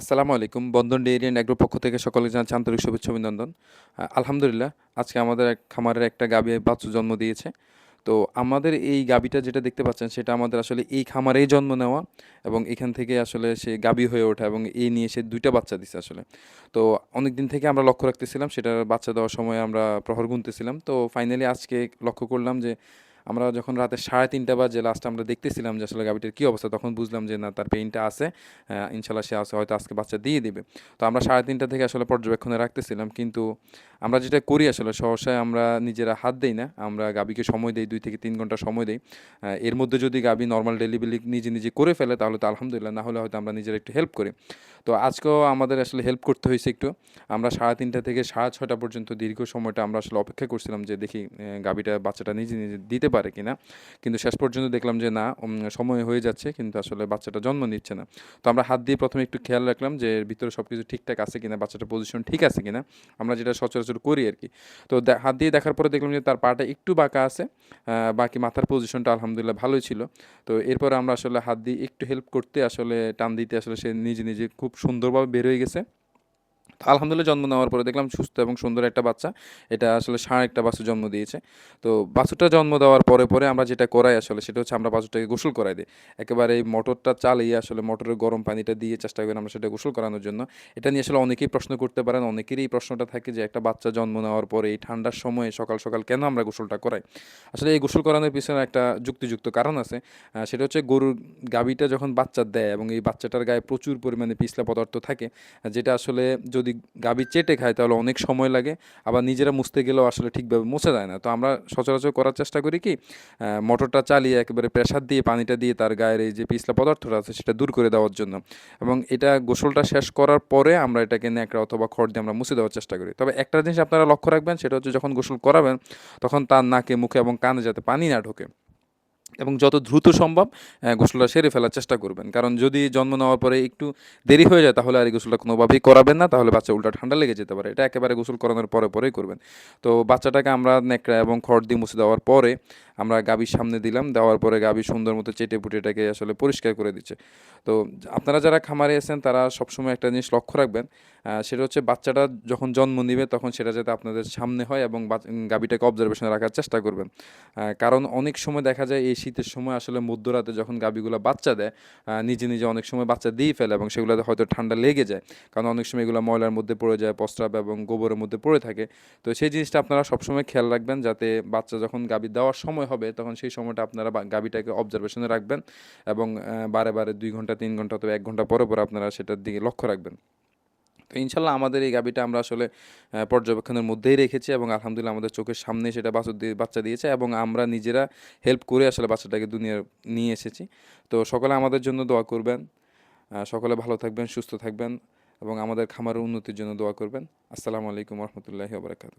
আসসালামু আলাইকুম। বন্ধন dairy and agro পক্ষ থেকে সকলে জানাচ্ছি আন্তরিক শুভেচ্ছা, অভিনন্দন। আলহামদুলিল্লাহ, আজকে আমাদের এক খামারের একটা গাবি বাচ্চা জন্ম দিয়েছে। তো আমাদের এই গাবিটা যেটা দেখতে পাচ্ছেন, সেটা আমাদের আসলে এই খামারেই জন্ম নেওয়া এবং এখান থেকে আসলে সে গাবি হয়ে ওঠা এবং এই নিয়ে সে দুইটা বাচ্চা দিছে আসলে। তো অনেক দিন থেকে আমরা লক্ষ্য রাখতেছিলাম, সেটার বাচ্চা দেওয়ার সময় আমরা প্রহর গুনতেছিলাম। তো ফাইনালি আজকে লক্ষ্য করলাম যে আমরা যখন রাতে সাড়ে তিনটা বাজে লাস্ট আমরা দেখতেছিলাম যে আসলে গাবিটার কী অবস্থা, তখন বুঝলাম যে না, তার পেইনটা আছে ইনশাল্লাহ সে আছে, হয়তো আজকে বাচ্চা দিয়ে দিবে। তো আমরা সাড়ে তিনটা থেকে আসলে পর্যবেক্ষণে রাখতেছিলাম, কিন্তু আমরা যেটা করি আসলে, সহসায় আমরা নিজেরা হাত দেই না, আমরা গাবিকে সময় দেই, দুই থেকে তিন ঘণ্টা সময় দেই। এর মধ্যে যদি গাবি নর্মাল ডেলিভারি নিজে নিজে করে ফেলে, তাহলে তো আলহামদুলিল্লাহ, না হলে হয়তো আমরা নিজেরা একটু হেল্প করি। তো আজকেও আমাদের আসলে হেল্প করতে হয়েছে একটু। আমরা সাড়ে তিনটা থেকে সাড়ে ছটা পর্যন্ত দীর্ঘ সময়টা আমরা আসলে অপেক্ষা করছিলাম যে দেখি গাবিটা বাচ্চাটা নিজে নিজে দিতে পারে কিনা। কিন্তু শেষ পর্যন্ত দেখলাম যে না সময় হয়ে যাচ্ছে, কিন্তু আসলে বাচ্চাটা জন্ম নিচ্ছে না। তো আমরা হাত দিয়ে প্রথমে একটু খেয়াল রাখলাম যে ভিতরে সব কিছু ঠিকঠাক আছে কিনা, বাচ্চাটার পজিশন ঠিক আছে কিনা। আমরা যেটা সচরাচর করি আর কি। তো হাত দিয়ে দেখার পরে দেখলাম যে তার পাটা একটু বাঁকা আছে বাকি মাথার পজিশনটা আলহামদুলিল্লাহ ভালোই ছিল। তো এরপরে আমরা আসলে হাত দিয়ে একটু হেল্প করতে আসলে, টান দিতে আসলে সে নিজে নিজে খুব সুন্দরভাবে বের হয়ে গেছে। আলহামদুলিল্লাহ জন্ম নেওয়ার পরে দেখলাম সুস্থ এবং সুন্দর একটা বাচ্চা। এটা আসলে ষাঁড় একটা বাছুর জন্ম দিয়েছে। তো বাছুরটা জন্ম দেওয়ার পরে পরে আমরা যেটা করাই আসলে সেটা হচ্ছে আমরা বাছুরটাকে গোসল করাই দিই। একেবারে এই মোটরটা চালিয়ে আসলে মোটরের গরম পানিটা দিয়ে চেষ্টা করি আমরা সেটা গোসল করানোর জন্য। এটা নিয়ে আসলে অনেকেই প্রশ্ন করতে পারেন, অনেকেরই এই প্রশ্নটা থাকে যে একটা বাচ্চা জন্ম নেওয়ার পরে এই ঠান্ডার সময়ে সকাল সকাল কেন আমরা গোসলটা করাই? আসলে এই গোসল করানোর পিছনে একটা যুক্তিযুক্ত কারণ আছে। সেটা হচ্ছে গরুর গাভীটা যখন বাচ্চা দেয় এবং এই বাচ্চাটার গায়ে প্রচুর পরিমাণে পিছলা পদার্থ থাকে, যেটা আসলে যদি গাভী চেটে খায়, তাহলে অনেক সময় লাগে। আবার নিজেরা মুছতে গেলেও আসলে ঠিকভাবে মুছে যায় না। তো আমরা সচরাচর করার চেষ্টা করি কি মোটরটা চালিয়ে একেবারে প্রেসার দিয়ে, পানিটা দিয়ে তার গায়ের এই যে পিছলা পদার্থটা আছে, সেটা দূর করে দেওয়ার জন্য। এবং এটা গোসলটা শেষ করার পরে আমরা এটাকে ন্যাকড়া অথবা খড় দিয়ে আমরা মুছে দেওয়ার চেষ্টা করি। তবে একটা জিনিস আপনারা লক্ষ্য রাখবেন, সেটা হচ্ছে যখন গোসল করাবেন, তখন তার নাকে, মুখে এবং কানে যাতে পানি না ঢোকে। এবং যত দ্রুত সম্ভব গোসলটা সেরে ফেলার চেষ্টা করবেন। কারণ যদি জন্ম নেওয়ার পরে একটু দেরি হয়ে যায়, তাহলে আর এই গোসলটা কোনোভাবেই করাবেন না, তাহলে বাচ্চা উল্টা ঠান্ডা লেগে যেতে পারে। এটা একেবারে গোসল করানোর পরে পরেই করবেন। তো বাচ্চাটাকে আমরা নেকড়া এবং খড় দিয়ে মুছে দেওয়ার পরে আমরা গাভীর সামনে দিলাম, দেওয়ার পরে গাভী সুন্দর মতো চেটে পুটে এটাকে আসলে পরিষ্কার করে দিচ্ছে। তো আপনারা যারা খামারে আছেন, তারা সবসময় একটা জিনিস লক্ষ্য রাখবেন সেটা হচ্ছে বাচ্চাটা যখন জন্ম নিবে, তখন সেটা যাতে আপনাদের সামনে হয় এবং গাভীটাকে অবজারভেশনে রাখার চেষ্টা করবেন। কারণ অনেক সময় দেখা যায়, এই শীতের সময় আসলে মধ্যরাতে যখন গাভীগুলো বাচ্চা দেয় নিজে নিজে অনেক সময় বাচ্চা দিয়ে ফেলে এবং সেগুলোতে হয়তো ঠান্ডা লেগে যায়। কারণ অনেক সময় এগুলো ময়লার মধ্যে পড়ে যায় প্রস্রাব এবং গোবরের মধ্যে পড়ে থাকে। তো সেই জিনিসটা আপনারা সবসময় খেয়াল রাখবেন, যাতে বাচ্চা যখন গাভী দেওয়ার সময় হবে, তখন সেই সময়টা আপনারা গাভীটাকে অবজারভেশনে রাখবেন এবং বারে বারে দুই ঘণ্টা, তিন ঘণ্টা অথবা এক ঘণ্টা পরে পরে আপনারা সেটার দিকে লক্ষ্য রাখবেন। তো ইনশাল্লাহ আমাদের এই গাবিটা আমরা আসলে পর্যবেক্ষণের মধ্যেই রেখেছি এবং আলহামদুলিল্লাহ আমাদের চোখের সামনে সেটা বাছুর দিয়ে, বাচ্চা দিয়েছে এবং আমরা নিজেরা হেল্প করে আসলে বাচ্চাটাকে দুনিয়ার নিয়ে এসেছি। তো সকলে আমাদের জন্য দোয়া করবেন সকলে ভালো থাকবেন, সুস্থ থাকবেন এবং আমাদের খামারের উন্নতির জন্য দোয়া করবেন। আসসালামু আলাইকুম রহমতুল্লাহি বারাকাতু